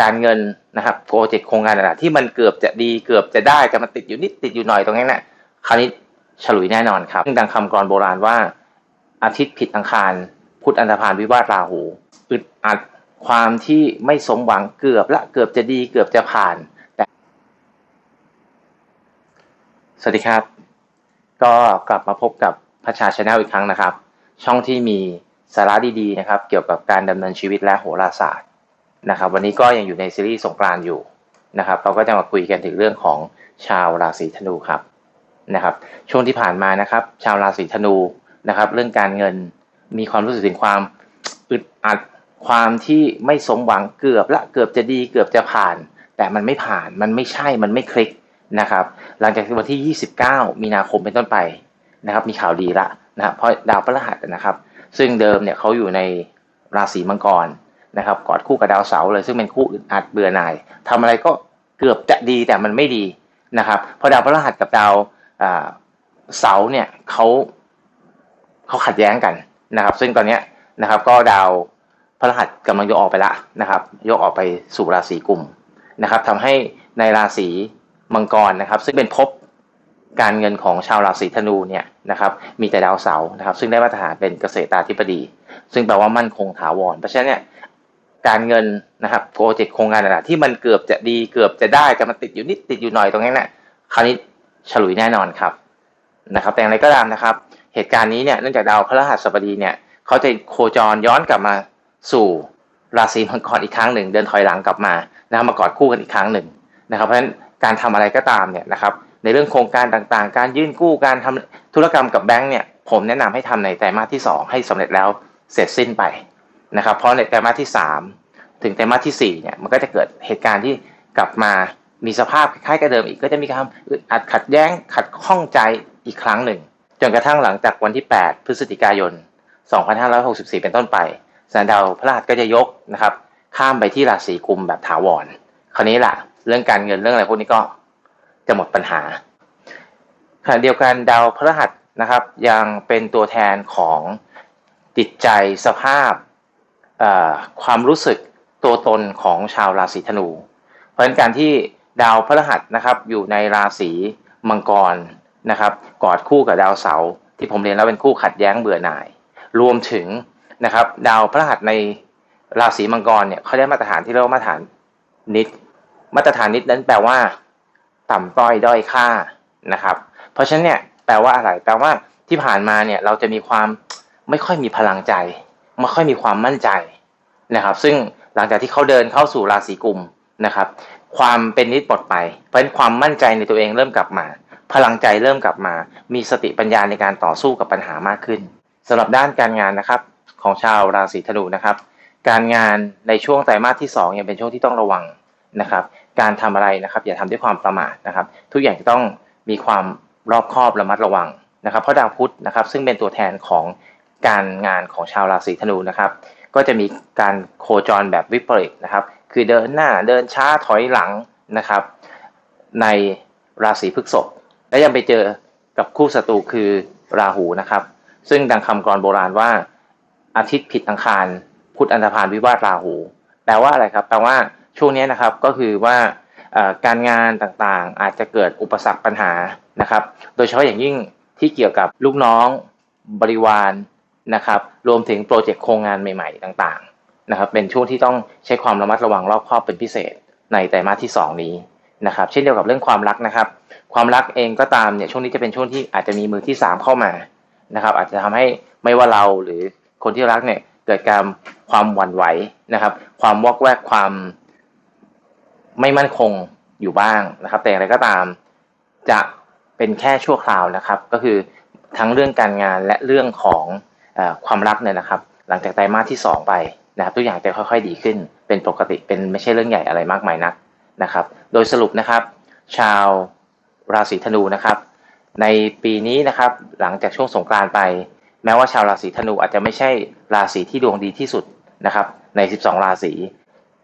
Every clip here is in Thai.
การเงินนะครับโปรเจกต์โครงการต่างๆที่มันเกือบจะดีเกือบจะได้แต่มันติดอยู่นิดติดอยู่หน่อยตรงนี้เนี่ยคราวนี้ฉลุยแน่นอนครับซึ่งดังคำกรโบราณว่า อาทิตย์ผิดอังคาร พุธอันธพาลวิวาทราหูอึดอัดความที่ไม่สมหวังเกือบละเกือบจะดีเกือบจะผ่านแต่สวัสดีครับ ก็กลับมาพบกับพัชชาชาแนลอีกครั้งนะครับ ช่องที่มีสาระดีๆนะครับ เกี่ยวกับการดำเนินชีวิตและโหราศาสตร์ นะครับ วันนี้ก็ยังอยู่ในซีรีส์สงกรานต์อยู่นะครับ เราก็จะมาคุยกันถึงเรื่องของชาวราศีธนูครับนะครับ ช่วงที่ผ่านมานะครับ ชาวราศีธนูนะครับ เรื่องการเงินมีความรู้สึกถึงความอึดอัดความที่ไม่สมหวังเกือบละเกือบจะดีเกือบจะผ่าน แต่มันไม่ผ่านมันไม่ใช่มันไม่คลิกนะครับ หลังจากวันที่ 29 มีนาคมเป็นต้นไปนะครับ มีข่าวดีละนะครับเพราะดาวพฤหัสนะครับ ซึ่งเดิมเนี่ยเขาอยู่ในราศีมังกร นะครับกอดคู่กับดาวเสาร์เลยซึ่งเป็นคู่อึดอัดเบื่อหน่ายทำอะไรก็เกือบจะดีแต่มันไม่ดีนะครับเพราะดาวพฤหัสกับดาวเสาร์เนี่ยเขาเขาขัดแย้งกันนะครับ ซึ่งตอนนี้นะครับก็ดาวพฤหัสกำลังยกออกไปละนะครับยกออกไปสู่ราศีกุมนะครับทำให้ในราศีมังกรนะครับ ซึ่งเป็นภพการเงินของชาวราศีธนูเนี่ยนะครับมีแต่ดาวเสาร์นะครับ ซึ่งได้มาตรฐานเป็นเกษตราธิบดี ซึ่งแปลว่ามั่นคงถาวร เพราะฉะนั้นเนี่ย การเงินนะครับโปรเจกต์โครงงานต่างๆที่มันเกือบจะดีเกือบจะได้แต่มันติดอยู่นิดติดอยู่หน่อยตรงนี้นี่ยคราวนี้ฉลุยแน่นอนครับนะครับ แต่อย่างไรก็ตามนะครับ เหตุการณ์นี้เนี่ยเนื่องจากดาวพฤหัสบดีเนี่ยเขาจะโคจรย้อนกลับมาสู่ราศีมังกรอีกครั้งหนึ่ง เดินถอยหลังกลับมานะครับมากอดคู่กันอีกครั้งหนึ่งนะครับ เพราะฉะนั้นการทำอะไรก็ตามเนี่ยนะครับ ในเรื่องโครงการต่างๆ การยื่นกู้การทำธุรกรรมกับแบงก์เนี่ย ผมแนะนำให้ทำในไตรมาสที่ 2 ให้สำเร็จแล้วเสร็จสิ้นไป นะครับ เพราะในไตรมาสที่ 3 ถึงไตรมาสที่4เนี่ยมันก็จะเกิดเหตุการณ์ที่กลับมามีสภาพคล้ายกับเดิมอีกก็จะมีการอึดอัดขัดแย้งขัดข้องใจอีกครั้งหนึ่ง จนกระทั่งหลังจากวันที่ 8 พฤศจิกายน 2564 เป็นต้นไปสันดาวพระหัสก็จะยกนะครับ ข้ามไปที่ราศีกุมแบบถาวร คราวนี้แหละเรื่องการเงินเรื่องอะไรพวกนี้ก็จะหมดปัญหาขณะเดียวกันดาวพระหัสนะครับ ยังเป็นตัวแทนของจิตใจสภาพ ความรู้สึกตัวตนของชาวราศีธนู เพราะฉะนั้นการที่ดาวพระหัสนะครับอยู่ในราศีมังกรนะครับกอดคู่กับดาวเสาร์ที่ผมเรียนแล้วเป็นคู่ขัดแย้งเบื่อหน่าย รวมถึงนะครับดาวพระหัสในราศีมังกรเนี่ยเขาได้มาตรฐานที่เรียกว่ามาตรฐานนิด มาตรฐานนิดนั้นแปลว่า ต่ำต้อยด้อยค่านะครับ เพราะฉะนั้นเนี่ยแปลว่าอะไรแปลว่าที่ผ่านมาเนี่ยเราจะมีความไม่ค่อยมีพลังใจ ไม่ค่อยมีความมั่นใจนะครับ ซึ่งหลังจากที่เขาเดินเข้าสู่ราศีกุมนะครับ ความเป็นนิดหมดไป เพราะฉะนั้นความมั่นใจในตัวเองเริ่มกลับมา พลังใจเริ่มกลับมา มีสติปัญญาในการต่อสู้กับปัญหามากขึ้นสำหรับด้านการงานนะครับ ของชาวราศีธนูนะครับ การงานในช่วงไตรมาสที่2ยังเป็นช่วงที่ต้องระวังนะครับ การทำอะไรนะครับ อย่าทำด้วยความประมาทนะครับ ทุกอย่างจะต้องมีความรอบคอบระมัดระวังนะครับ เพราะดาวพุธนะครับ ซึ่งเป็นตัวแทนของ การงานของชาวราศีธนูนะครับ ก็จะมีการโคจรแบบวิปริตนะครับ คือเดินหน้าเดินช้าถอยหลังนะครับ ในราศีพฤษภและยังไปเจอกับคู่ศัตรูคือราหูนะครับ ซึ่งดังคำกรโบราณว่าอาทิตย์ผิดอังคารพุธอันธพาลวิวาทราหู แปลว่าอะไรครับ แปลว่าช่วงนี้นะครับก็คือว่าการงานต่างๆอาจจะเกิดอุปสรรคปัญหานะครับ โดยเฉพาะอย่างยิ่งที่เกี่ยวกับลูกน้องบริวาร นะครับรวมถึงโปรเจกต์โครงงานใหม่ๆ ต่างๆนะครับเป็นช่วงที่ต้องใช้ความระมัดระวังรอบคอบเป็นพิเศษ ในไตรมาสที่ 2 นี้นะครับเช่นเดียวกับเรื่องความรักนะครับ ความรักเองก็ตามเนี่ยช่วงนี้จะเป็นช่วงที่อาจจะมีมือที่ 3 เข้ามานะครับอาจจะทำให้ไม่ว่าเราหรือคนที่รักเนี่ยเกิดการความหวั่นไหวนะครับ ความวอกแวกความไม่มั่นคงอยู่บ้างนะครับ แต่อย่างไรก็ตามจะเป็นแค่ชั่วคราวนะครับ ก็คือทั้งเรื่องการงานและเรื่องของ ความรักเนี่ยนะครับ หลังจากไตรมาสที่ 2 ไปนะครับ ทุกอย่างจะค่อยๆดีขึ้น เป็นปกติเป็นไม่ใช่เรื่องใหญ่อะไรมากมายนักนะครับ โดยสรุปนะครับ ชาวราศีธนูนะครับ ในปีนี้นะครับหลังจากช่วงสงกรานต์ไป แม้ว่าชาวราศีธนูอาจจะไม่ใช่ราศีที่ดวงดีที่สุดนะครับ ใน 12 ราศี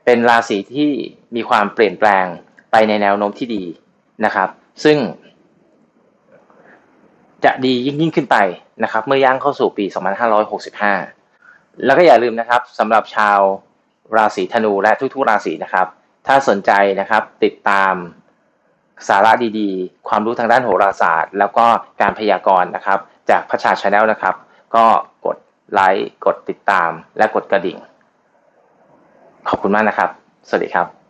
เป็นราศีที่มีความเปลี่ยนแปลงไปในแนวโน้มที่ดีนะครับ ซึ่ง จะดียิ่งยิ่งขึ้นไปนะครับ เมื่อย่างเข้าสู่ปี 2565 แล้วก็อย่าลืมนะครับสำหรับชาวราศีธนูและทุกๆราศีนะครับ ถ้าสนใจนะครับติดตามสาระดีๆ ความรู้ทางด้านโหราศาสตร์ แล้วก็การพยากรณ์นะครับ จากพระชาชาแนลนะครับ ก็กดไลค์กดติดตามและกดกระดิ่ง ขอบคุณมากนะครับ สวัสดีครับ